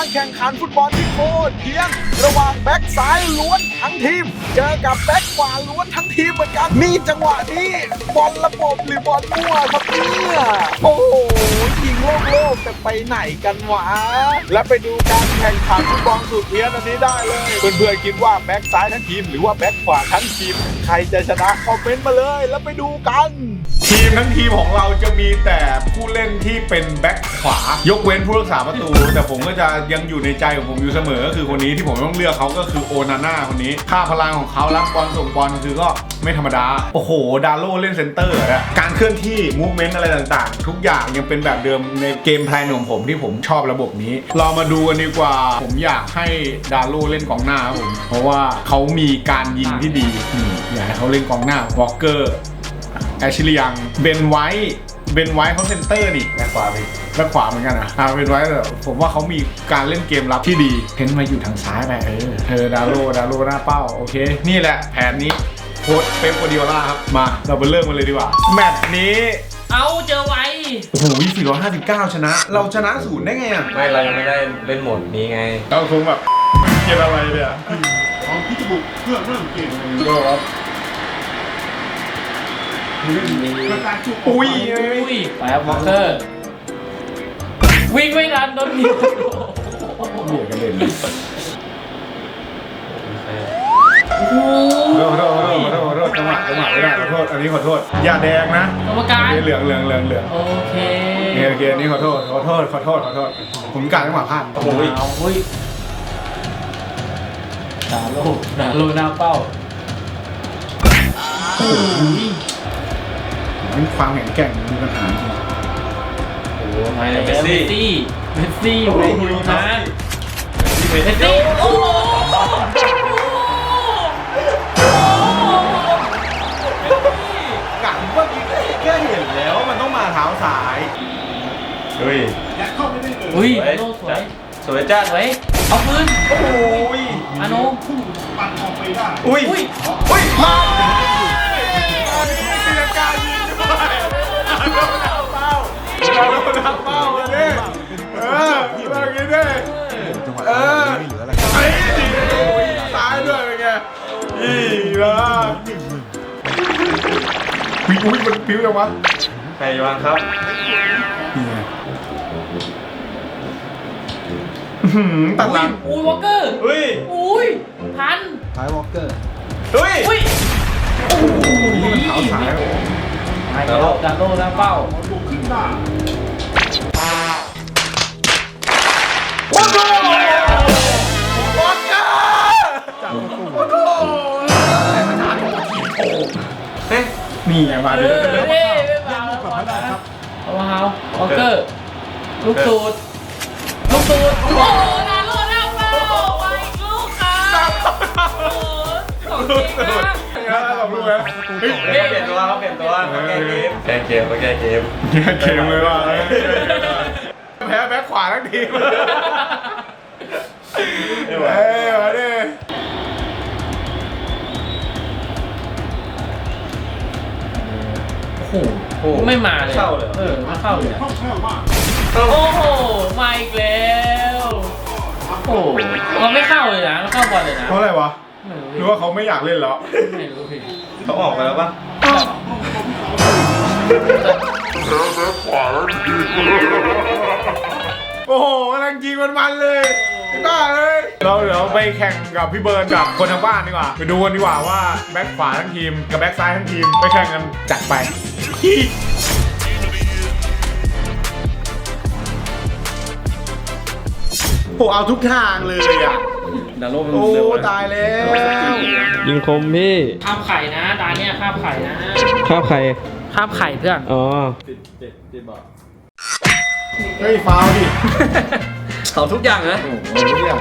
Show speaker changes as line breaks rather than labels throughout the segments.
การแข่งขันฟุตบอลที่โคตรเพี้ยนระหว่างแบ็กซ้ายล้วนทั้งทีม เจอกับแบ็กขวาล้วนทั้งทีมเหมือนกันนี่จังหวะนี้บอลระบบหรือบอลมั่วครับเนี่ยโอ้โหยิงโลกโลกแต่ไปไหนกันวะและไปดูการแข่งขันฟุตบอลสุดเพี้ยนอันนี้ได้เลยเพื่อนๆคิดว่าแบ็กซ้ายทั้งทีม หรือว่าแบ็กขวาทั้งทีม ใครจะชนะคอมเมนต์มาเลย แล้วไปดูกัน
ทีมทั้งทีมของเราจะมีแต่ผู้เล่นที่เป็นแบ็คขวายกเว้นผู้รักษาประตู แต่ผมก็จะยังอยู่ในใจของผมอยู่เสมอก็คือคนนี้ที่ผมต้องเลือกเขาก็คือโอนาน่าคนนี้ ค่าพลังของเขารับบอลส่งบอลคือก็ไม่ธรรมดา โอ้โห ดาโลเล่นเซนเตอร์อะการเคลื่อนที่มูฟเมนต์อะไรต่างๆ ทุกอย่างยังเป็นแบบเดิมในเกมแพลนของผมที่ผมชอบระบบนี้ เรามาดูกันดีกว่า ผมอยากให้ดาโลเล่นกองหน้าครับผม เพราะว่าเขามีการยิงที่ดี อยากให้เขาเล่นกองหน้า วอลเกอร์ แอชลียัง เบนไว้ เบนไว้เขาเซนเตอร์นี่แบ็คขวาไปแบ็คขวาเหมือนกันนะอ่าเบนไว้แต่ผมว่าเขามีการเล่นเกมรับที่ดีเพ้นมาอยู่ทางซ้ายไปเออเธอดาโลดาโลหน้าเป้าโอเค นี่แหละแผนนี้โค้ชเป๊ปกัวดิโอล่าครับมาเราไปเริ่มกันเลยดีกว่าแมตช์นี้
เอาเจอไว้
โอ้โห459 ชนะ เราชนะศูนย์ได้ไงอะ
ไม่เรายังไม่ได้เล่นโหมดนี้ไง
เราคงแบบเกมอะไรเนี่ย
ของพิจิบุกเพื่อเริ่มเกม
ก็ครับ อุ้ย
อุ้ยไปครับวอลเกอร์ วิ่งไม่ทันโดนหนี
เบียดกันเด่น
โอ้โห
ขอโทษขอโทษขอโทษขอโทษจังหวะจังหวะไม่ได้ขอโทษอันนี้ขอโทษอย่าแดงนะ
กรรมการ
เหลืองเหลืองเหลืองเหลือง
โอเค
โอเคโอเคอันนี้ขอโทษขอโทษขอโทษขอโทษผมกาจังหวะพลาด
โอ้โห
เอาเฮ้ยดาโลดาโลหน้าเป้าโอ้ย
มั นความแข็งแกร่งมีปัญหาจริง
โอ้โห
มา
เม
แล้ว
ส
เม
ซี่
สซี่เมสซี่อยู่ในยูนาน
เมส
เมส
ซี่
ซี่โอ้โห
กะเมื่อกี้แค่เห็นแล้วมันต้องมาเท้าซ้าย
เฮ้ย
อุ้ยดาโลสวย
สวยจัด
สวยเอาปืน
โอ้ย
อาโน
อุ้ย
อุ้ย
อุ้ยพลาด อุ้ยอุ้ยมันปิ้วจังวะ
ใครวางครับ
นี่ไงอื้อหือตัดหลัง
อุ้ยวอลเกอร์
เฮ้ย
อุ้ยพัน
ท้ายวอลเกอร์
เฮ้ย
อุ้ย
นี่มันเท้าซ้าย
ไปแล้วดาโลหน้าเป้า
เฮ้
นี่ไงมา
เอ
ดิ
อเฮ้ไม่มาแล้วมาแล้วเอามาเฮาวอลเกอร์ ลูกตูด ลูกตูด โอ้โหดาโลหน้าเป้าไปอีกลูกครับโอ้โหสองเก่งมาก
สองลูกแล้วเฮ้ย
เฮ้ยเปลี่ยนตัวเขาเปลี่ยนตัวเขาแก้เกมแก้เกมเขาแก้เกม
แย่เกมเลยว่ะแพ้แบ็คขวาทั้งทีม
ไม่ไหว
เอ้ยมาดิ
โอ้โหไม่มาเลย
เข้าเลย
เออไม่เข้าเลยอะโอ้โหมาอีกแล้วโอ้โหมันไม่เข้าเลยนะมันเข้าบอลเลยนะ
เพราะอะไรวะ
ไม่รู้
หรือว่าเขาไม่อยากเล่นแล้ว
ไม่รู้พี่
เขาออกไปแล้วปะ
โอ้โหกำลังยิงมันมันๆเลยไอ้บ้าเลย เราเดี๋ยวไปแข่งกับพี่เบิร์นกับคนทางบ้านดีกว่า ไปดูกันดีกว่าว่าแบ็คขวาทั้งทีมกับแบ็คซ้ายทั้งทีมไปแข่งกันจัดไป โอ้เอาทุกทางเลยอะ
ดาโลมัน
โอ้
เร็วนะ
ตายแล้ว
ยิงคมพี่
ข้ามไข่นะตาเนี่ยข้ามไข่นะ
ข้าวใคร
ข้ามไข่เพื่อน
อ๋อ
เฮ้ยฟาวดิ
เขาทุกอย่างนะ
โอ้โหเรื่อง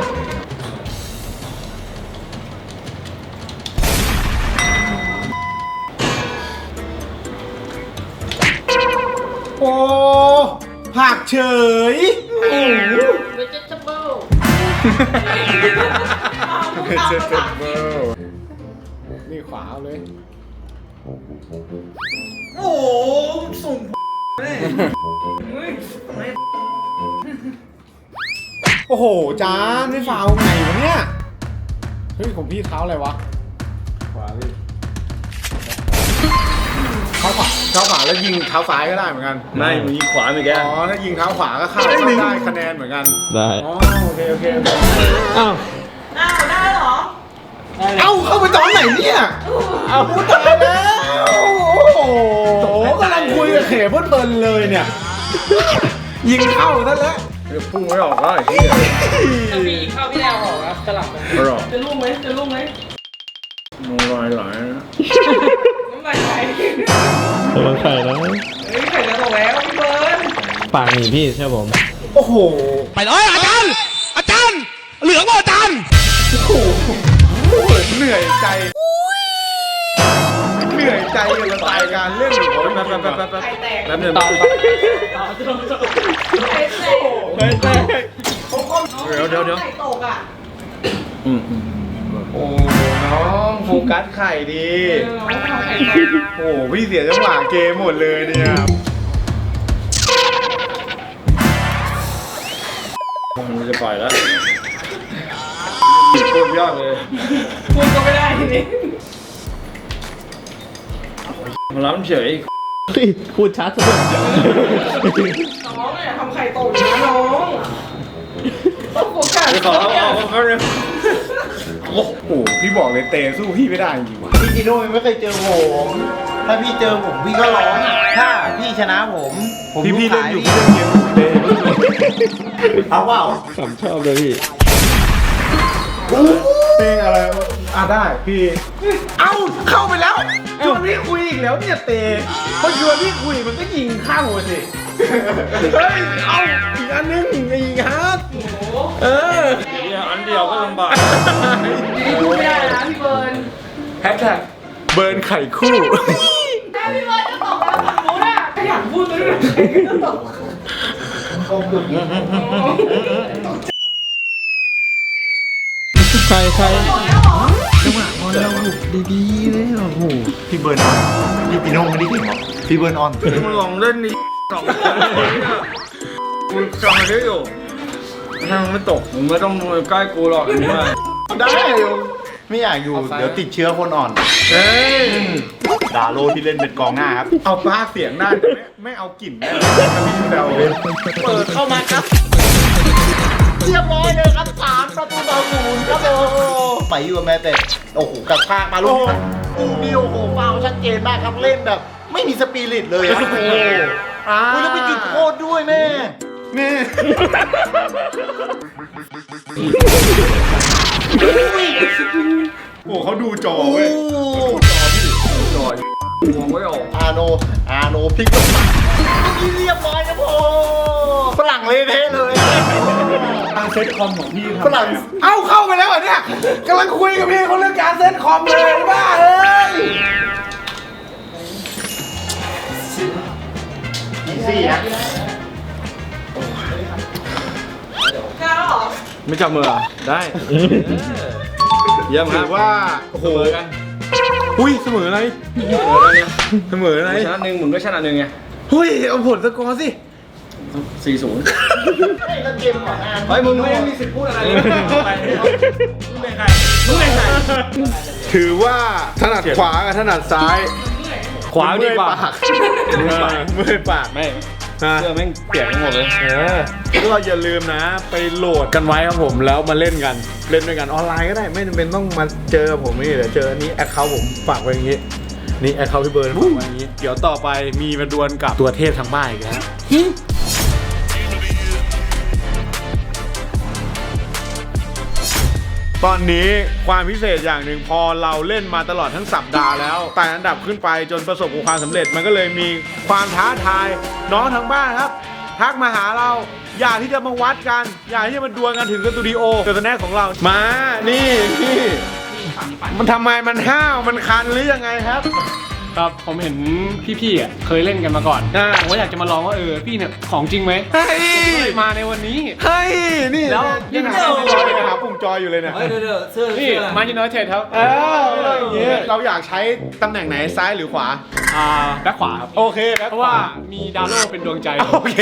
โอ้ผักเฉย
เวจิเทเบิล
นี่ขวาเอาเลย โอ้โหส่ง โอ้โหจานไม่ฟาวไงวะเนี่ย เฮ้ยของพี่เท้าอะไรวะ ขวาพี่เท้าขวาเท้าขวาแล้วยิงเท้าซ้ายก็ได้เหมือนกัน
ไม่มึงยิงขวาเมื่อกี้
อ๋อถ้ายิงเท้าขวาก็เข้าก็ได้คะแนนเหมือนกัน
ได้
อ๋อโอเคโอเคโอเค
อ้าว
อ้าวได้เหรอ
เอ้าเข้าไปตอนไหนเนี่ยเอ้าตายแล้วโอ้โหกำลังคุยกับเขเพลินๆเลยเนี่ย ยิงเข้าซะแล้ว
พุ่งไม่ออกแล้วไอ้ที่
จะมีข้าวพี่แนวออกครับสลับกัน
ไม่ออก
จะรุ่งไหมจะรุ่งไหม
มึงลอยไหลนะ
น้ำลายไหล
ระวังไข่นะ
เฮ้ยไข่จะตกแล้วพี่เบิร์น
ปากหนีพี่ใช่ผม
โอ้โห
ไปเลยอาจารย์ อาจารย์ เหลืองกว่าอาจารย์
เหนื่อยใจ เหนื่อยใจกับสไตล์การเล่นของผม
แป๊บแป๊บแป๊บแป๊บแป๊บ
ไข่แตก
แป๊บนึง
ต่อต่อไข่แตก
เดี๋ยวเดี๋ยวเดี๋ยว
ไข่ตกอะ
อืมอืม
โอ้น้องโฟกัสไข่ดี
เออไข่แตก
โอ้พี่เสียจังหวะเกมหมดเลยเนี่ย
มึงจะปล่อยแล้ว โคตรยอดเลย
พูดก็ไม่ได้ทีนี้
มันรับเฉย
เฮ้ยพูดชัดสุด
น้องเนี่ยทำไข่ตกนะน้องต้องโฟกัส
ไปขอเอาเอาเอาเร็ว
โอ้โหพี่บอกเลยเตะสู้พี่ไม่ได้จริงว่ะ
พี่จิโน่ยังไม่เคยเจอผมถ้าพี่เจอผมพี่ก็ร้องถ้าพี่ชนะผม ผม
พี่พี่
ข
เล่น
ย
อยู่พี่เล่นเกมอยู่เตะ
เอาเปล่า
ผมชอบเลยพี่
เตะอะไรวะอะได้พี่เอ้าเข้าไปแล้วชวนพี่คุยอีกแล้วเนี่ยเตะพอชวนพี่คุยมันก็ยิงเข้าสิเฮ้ยเอาอีกอันนึงไอ้ฮาร์ดเออ
เดียอันเดียวก็ลำบาก
นี่พูดไม่ได้นะพี่เบิร์น
แฮชแท็กเบิร์นไข่คู่
ถ้าพี่เบิร์นจะตกแล้วฝั่งนู้นอะไม่อยากพูดเลยใครก็ตก
ใครใคร
หมดแล้วเหรอ
ดีๆเลยโอ้โหพี่เบิร์นออนพี่จิโน่ไม่ได้ถึงหรอกพี่เบิร์นออน
มึงลองเล่นนี่สองคนมึงฟังได้อยู่ถ้ามึงไม่ตกมึงไม่ต้องมาใกล้กูหรอกอันนี้ว่า
ได้ไม่อยากอยู่ เดี๋ยวติดเชื้อคนอ่อน
เฮ้ย
ดาโลที่เล่นเป็นกองหน้าครับ
เอาภาคเสียงได้แต่ไม่ไม่เอากลิ่นได้พี่เดา
เปิดเข้ามาครับ เรียบร้อยเลยครับสามประตูต่อศูนย์ครับโอ้โหไปอยู่กับแม่แต่โอ้โหกระชากมาลูกนี้ลูกนี้โอ้โหฟาวล์ชัดเจนมากครับเล่นแบบ ไม่มีสปิริตเลยครับโอ้โห
อ่า
อุ๊ยแล้วไปจุดโทษด้วยแม่
นี่โอ้เขาดูจอ
โอ้
เว้ย
จอยมองไม่ออก
อาโนอาโนพลิกลงมานี่เรียบร้อยครับโอ้ฝรั่งเละเทะเลย
การเซตคอมของพี่
ฝรั่ง
เอ้าเข้าไปแล้วเหรอเนี่ยกำลังคุยกับพี่เขาเรื่องการเซตคอมเลยบ้าเอ้ย
อีซี่นะ
กล้าเหรอ
ไม่จับมือเหรอได้ เยี่ยมค
ถื
รับ
อว่าโอ้โห
เสมอกัน
อุ้ยเสมออะไร
เสมอกันเนี่ย
เสมออะไร
ชนะหนึ่งหมุนก็ชนะหนึ่งไง
เฮ้ยเอาผลสกอร์สิ
สี่ศูนย์
ให้แล้วเกมก่อนหน้า
เฮ้ยมึงไม่มีสิทธิ์พูดอะไรเลยมึงเป็นใครมึงเป็นใคร
ถือว่าถนัดขวากับถนัดซ้าย
ขวาดีกว่า
เมื่อยปากเมื่อยปาก
ไม่
นะ
เสื้อแม่งเปียกไปหมดเลย
ก็อย่าลืมนะ ไปโหลดกันไว้ครับผมแล้วมาเล่นกัน เล่นด้วยกันออนไลน์ก็ได้ไม่จำเป็นต้องมาเจอผมนี่เดี๋ยวเจออันนี้แอคเคาท์ผมฝากไว้อย่างนี้นี่แอคเคาท์พี่เบิร์นฝากไว้อย่างนี้ เดี๋ยวต่อไปมีมาดวลกับตัวเทพทางบ้านอีกแล้ว ตอนนี้ความพิเศษอย่างหนึ่งพอเราเล่นมาตลอดทั้งสัปดาห์แล้วไต่อันดับขึ้นไปจนประสบความสำเร็จมันก็เลยมีความท้าทายน้องทางบ้านครับทักมาหาเราอยากที่จะมาวัดกัน อยากที่จะมาดวลกันถึงสตูดิโอเดอะแนของเรามานี่นี่มันทำไมมันห้าวมันคันหรือยังไงครับ
ครับผมเห็นพี่ๆอะเคยเล่นกันมาก่อน
อ่า
ผมก็อยากจะมาลองว่าเออพี่เนี่ยของจริงไหม
เฮ้ย
มาในวันนี้
เฮ้ย นี่
แล้ว
ยังหาไม่ร้อยเลยนะครับโอ้มุมจออยู่เลยเนี่ย
เฮ้ยเดี๋ยวเดี๋ยวเสื้อ
นี่
เสื้ออะไร
มายูไนเต็ดครับ
เอออะไรอย่างเงี้ยเราอยากใช้ตำแหน่งไหนซ้ายหรือขวา
อ่าแบ็คขวาครับ
โอเคแบ็ค
เพราะว่ามีดาวโลเป็นดวงใจ
โอเค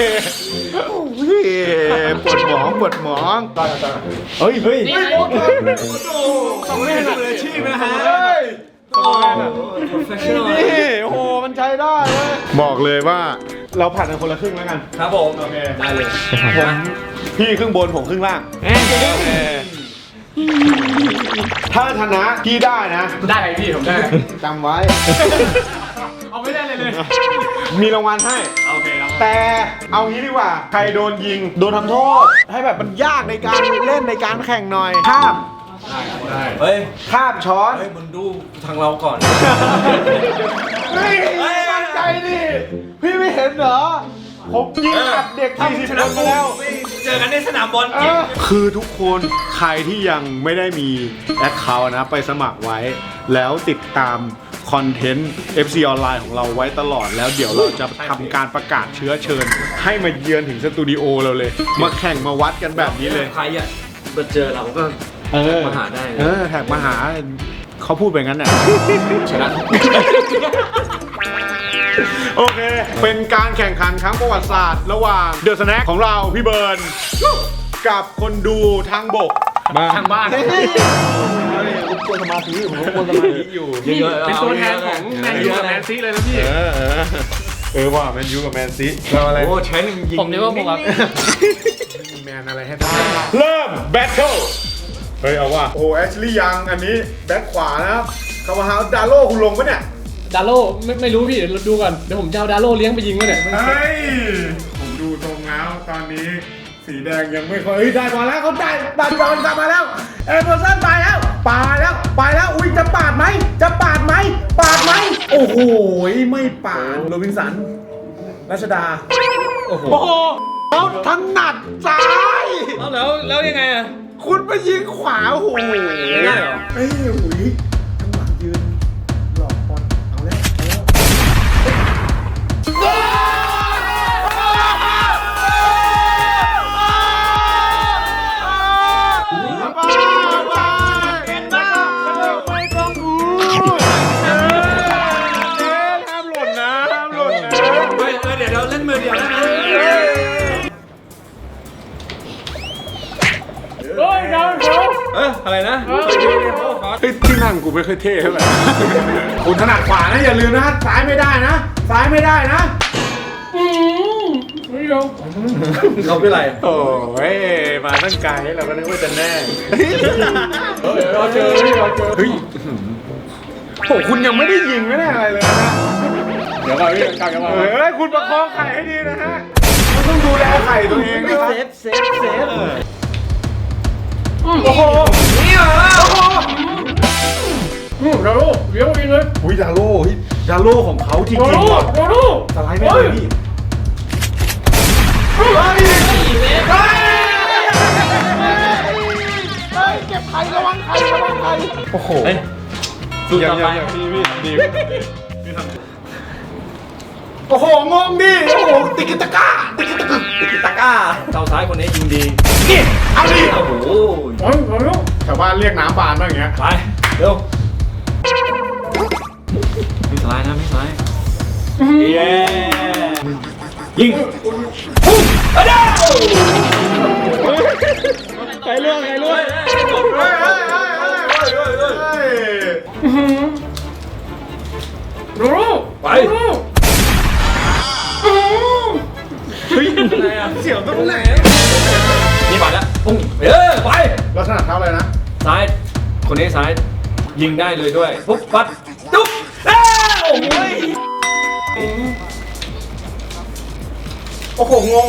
โอ้ยปวดหมองปวดหมองเฮ้ยเฮ้ย
นี่ไง
ต้องเล่นมืออาชีพนะฮะ
professional
นี่โอ้โหมันใช้ได้เว้ยบอกเลยว่าเราผัดกันคนละครึ่งแล้วกัน
ครับผม
โอเค
ได้เลย
ผมพี่ครึ่งบนผมครึ่งล่างถ้าชนะพี่ได้นะ
ได้พี่ผมได้
จำไว้
เอาไม่ได้เลยเลย
มีรางวัลให้
โอเคครับ
แต่เอางี้ดีกว่า ใครโดนยิง โดนทำโทษ ให้แบบมันยากในการเล่นในการแข่งหน่อยข้าม
เฮ้ย
ข้ามช้อน
เฮ้ยมึงดูทางเราก่อน
เฮ้ยมั่นใจดิพี่ไม่เห็นเหรอ ผมยิงอัดเด็กที่สิบคนไปแล้ว
เจอกันในสนามบอล
เออคือทุกคนใครที่ยังไม่ได้มีแอคเคาท์นะไปสมัครไว้ แล้วติดตามคอนเทนต์ FC ออนไลน์ของเราไว้ตลอดแล้วเดี๋ยวเราจะทำการประกาศเชื้อเชิญ ให้มาเยือนถึงสตูดิโอเราเลย มาแข่งมาวัดกันแบบนี้เลย
ใครอะมาเจอเราก็
เออ
มาหาได้เลย
เออแท็กมาหาเขาพูดไปงั้นน่ะ
ชนะ
โอเค เป็นการแข่งขันครั้งประวัติศาสตร์ ระหว่างเดอะสแน็คของเราพี่เบิร์นกับคนดูทางบก
ทางบ้าน
ผมกวนสมาธิผมกวนสมาธิอยู่
นี่เป็นตัวแทนของแมนยูกับแมนซีเลยนะพี่
เออเออเออว่าแมนยูกับแมนซีเราอะไร
โอ้ใช้หนึ่งยิง
ผมนึกว่าผมแบบ
แมนอะไรให้ได้เริ่มแบทเทิล เฮ้ยเอาว่าโอ้แอชลี่ยังอันนี้แบ็คขวานะครับคาวาฮาวดาโลคุณลงปะเนี่ย
ดาโลไม่ไม่รู้พี่เดี๋ยวเราดูก่อนเดี๋ยวผมจะเอาดาโลเลี้ยงไปยิงก็เนี่ย
เฮ้ยผมดูตรงแล้วตอนนี้สีแดงยังไม่ค่อยเฮ้ยได้บอลแล้วเขาได้ได้บอลกลับมาแล้วเอเวอร์สันไปแล้วปาดแล้วไปแล้วอุ้ยจะปาดไหมจะปาดไหมปาดไหมโอ้โหไม่ปาดโรบินสันรัชดาโอ้โหเขาถนัดซ้าย
เอาแล้วแล้วยังไงอะ
คุณไปยิงขวาโอ้โห
ไม่ได้เหรอ
เฮ้ยหุย ยที่นั่งกูไม่ค่อยเท่เท่าไหร่คุณถนัดขวานะอย่าลืมนะซ้ายไม่ได้นะซ้ายไม่ได้นะ
ไม่รู้
เขาเป็นไร
โอ้ยมาตั้งไกลเราก็นึกว่าจะแน่
เราเจอพี่เราเจอ
เฮ้ยโหคุณยังไม่ได้ยิงไม่ได้อะไรเลยนะ
เดี๋ยวมาพี่กลับกันมา
เฮ้ยคุณประคองไข่ให้ดีนะฮะคุณต้องดูแลไข่ตัวเองนะครับ
เซฟเซฟเซฟ
โอ้โห
นี่เหรอ
อื มดาโลเลี้ยงไปยิงเลย
อุ้ยดาโล่เฮ้ยดาโล่ของเขาจริง
ดา
ๆ
โล
ว่ะ
ดาโล
สไลด์ไม่เลยพี่
เก็บไข่ระวังไข่ระวังไข่
โอ้โห
เฮ้ยสู้
อย่า
ต่อ
อ
ไป
ย่าอย่าดีพี่ดีโอ้โหงงดิโอ้โหติกิตะก้าติกิตะก้าติกิตะก้า
เท้าซ้ายคนนี้ยิงดี
นี่เอาดิ
โอ้โห
โอ้ยดาโล
ชาวบ้านเรียกน้ำบานบ้างอย่างเงี้ย
ไปเร็ว ไม่สไลด์นะไม่สไลด์เย้ยิง
ใครเลือกใครเลือก
เฮ้ยเฮ้ยเฮ้ยเฮ้ยเฮ้ยเฮ้ยเฮ้ย
ดาโล
ไป
เฮ้ยเสียวตรงไหน
นี่ไปแล้วปุ้งเออไป
ลักษณะเท้าอะไรนะ
ซ้ายคนนี้ซ้ายยิงได้เลยด้วยปุ๊บปัดจุ๊บ
โอ้โหงง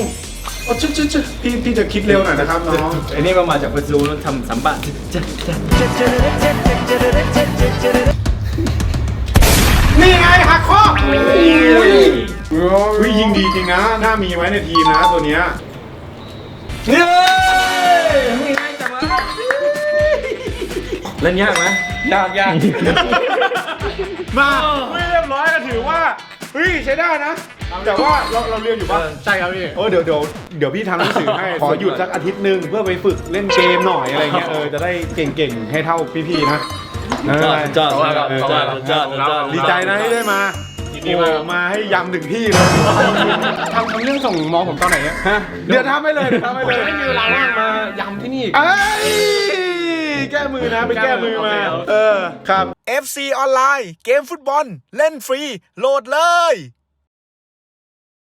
โอ้ชึ๊บชึ๊บชึ๊บพี่พี่จะคิดเร็วหน่อยนะครับน้อง
ไอ้นี่ก็มาจากบราซิลแล้วทำสัมบัติ
นี่ไงหักข้อวิยิงดีจริงนะน่ามีไว้ในทีมนะตัวเนี้ย
เฮ้ยนี่ไงจังวะเล่นยากไหมยากยาก
มาไม่เรียบร้อยก็ถือว่าเฮ้ยใช้ได้นะ แต่ว่าเราเราเรียนอยู่ปะ
ใช่ครับพี่
เออเดี๋ยวเดี๋ยวเดี๋ยวพี่ทำหนังสือให้ ขอหยุดสักอาทิตย์หนึ่งเพื่อไปฝึกเล่นเกมหน่อยอะไรเงี้ยเออจะได้เก่งๆให้เท่าพี่ๆนะเออ
จอด
เออ
จอด
เออ
จอดจอดจอด
ดีใจนะที่ได้มา
ยินดีมาก
โอ้มาให้ยำถึงที่เลย
ทำทำเรื่องส่งมอผมตอนไหนเนี่ย
ฮะเดี๋ยวทำให้เลยเดี๋ยวทำให้
ผม
เลย
ไม่มีเวลาว่างมายำที่นี่อีก
เอ้ยแก้มือนะไปแก้มือมา
โอเค
เออครับ
FC ออนไลน์เกมฟุตบอล เล่นฟรีโหลดเลย